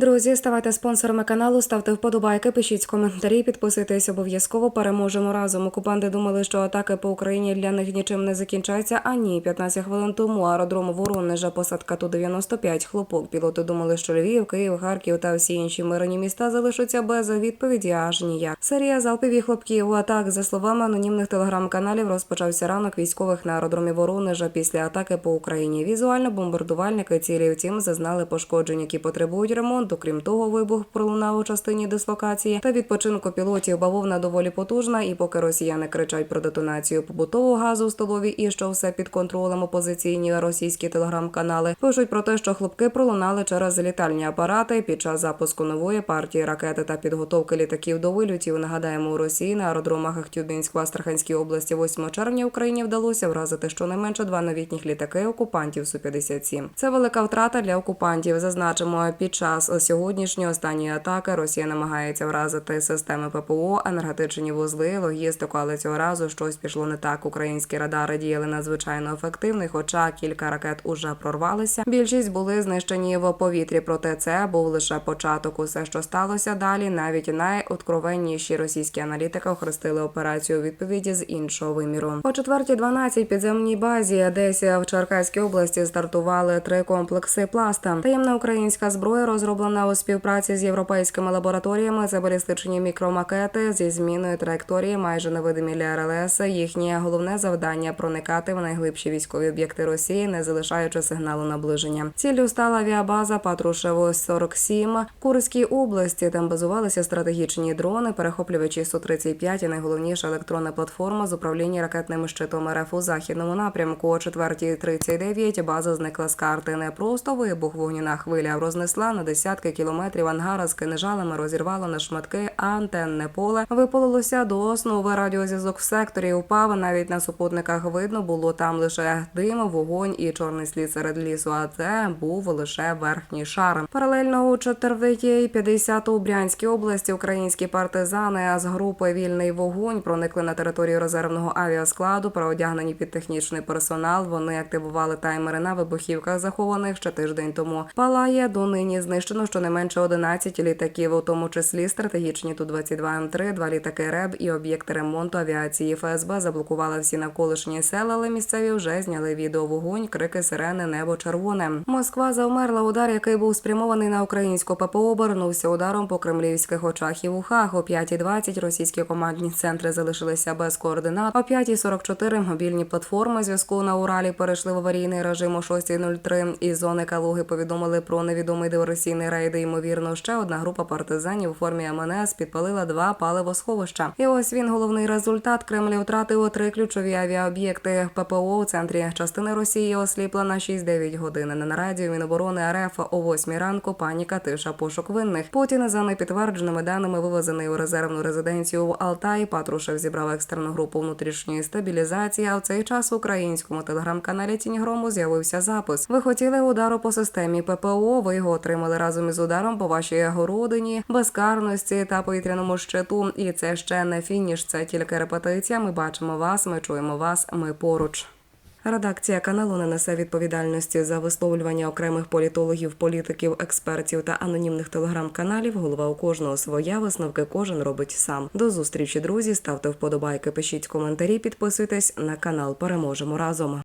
Друзі, ставайте спонсорами каналу, ставте вподобайки, пишіть коментарі, підписуйтесь обов'язково. Переможемо разом. Окупанти думали, що атаки по Україні для них нічим не закінчаться. А ні, 15 хвилин тому аеродром Воронежа, посадка ту 95 хлопок. Пілоти думали, що Львів, Київ, Харків та всі інші мирні міста залишаться без відповіді. Аж ніяк. Серія залпів хлопків атак, за словами анонімних телеграм-каналів, розпочався ранок військових на аеродромі Воронежа після атаки по Україні. Візуально бомбардувальники цілі втім зазнали пошкоджень, які потребують ремонту. Крім того, вибух пролунав у частині дислокації та відпочинку пілотів. Бавовна доволі потужна, і поки росіяни кричать про детонацію побутового газу в столові і що все під контролем опозиційні російські телеграм-канали пишуть про те, що хлопки пролунали через літальні апарати під час запуску нової партії ракети та підготовки літаків до вильотів. Нагадаємо, у Росії на аеродромах Ахтюбінськ в Астраханській області 8 червня Україні вдалося вразити щонайменше два новітніх літаки окупантів су 57 Це велика втрата для окупантів. Зазначимо під час сьогоднішньої останньої атаки Росія намагається вразити системи ППО, енергетичні вузли, логістику, але цього разу щось пішло не так. Українські радари діяли надзвичайно ефективно, хоча кілька ракет уже прорвалися. Більшість були знищені в повітрі. Проте це був лише початок. Усе, що сталося далі, навіть найоткровенніші російські аналітики охрестили операцію відповіді з іншого виміру. О 4.12 підземній базі, десь в Черкаській області, стартували три комплекси пласта. Таємна українська зброя розроблена у співпраці з європейськими лабораторіями. Це балістичні мікромакети зі зміною траєкторії, майже невидимі для РЛС. Їхнє головне завдання проникати в найглибші військові об'єкти Росії, не залишаючи сигналу наближення. Ціллю стала авіабаза Патрушево 47 в Курській області. Там базувалися стратегічні дрони, перехоплювачі су 35 і найголовніша електронна платформа з управління ракетним щитом РФ у західному напрямку. О 4.39 база зникла з карти. Не просто вибух вогняна хвиля рознесла на десятки кілометрів ангара з кинежалами, розірвала на шматки антенне поле. Випалилося до основи радіозв'язок в секторі. Упав навіть на супутниках видно було там лише дим, вогонь і чорний слід серед лісу. А це був лише верхній шар. Паралельно у 4.50 у Брянській області українські партизани з групи Вільний вогонь проникли на територію резервного авіаскладу. Переодягнені під технічний персонал. Вони активували таймери на вибухівках, захованих ще тиждень тому. Палає донині знищено щонайменше 11 літаків, у тому числі стратегічні ту 22 м 3 два літаки РЕБ і об'єкти ремонту авіації. ФСБ заблокувала всі навколишні села, але місцеві вже зняли відео вогонь, крики сирени, небо червоне. Москва завмерла. Удар, який був спрямований на українську ППО, обернувся ударом по кремлівських очах і вухах. О 5.20 російські командні центри залишилися без координат. О 5.44 мобільні платформи зв'язку на Уралі перейшли в аварійний режим о 6.03. Із зони Калуги повідомили про невідомий диверсійний рейд. І, Ймовірно, ще одна група партизанів у формі МНС підпалила два паливосховища. І ось він головний результат. Кремль втратив три ключові авіаоб'єкти ППО у центрі частини Росії осліпла на 6-9 годин. На нараді Міноборони РФ о 8 ранку паніка тиша пошук винних. Путін за непідтвердженими даними вивезений у резервну резиденцію в Алтай. Патрушев зібрав екстрену групу внутрішньої стабілізації. А в цей час в українському телеграм-каналі Тінь Грому з'явився запис. Ви хотіли удару по системі ППО. Ви його отримали разом із ударом по вашій городині, безкарності та повітряному щиту. І це ще не фініш. Це тільки репетиція. Ми бачимо вас, ми чуємо вас. Ми поруч. Редакція каналу не несе відповідальності за висловлювання окремих політологів, політиків, експертів та анонімних телеграм-каналів. Голова у кожного своя висновки кожен робить сам. До зустрічі, друзі. Ставте вподобайки, пишіть коментарі, підписуйтесь на канал. Переможемо разом.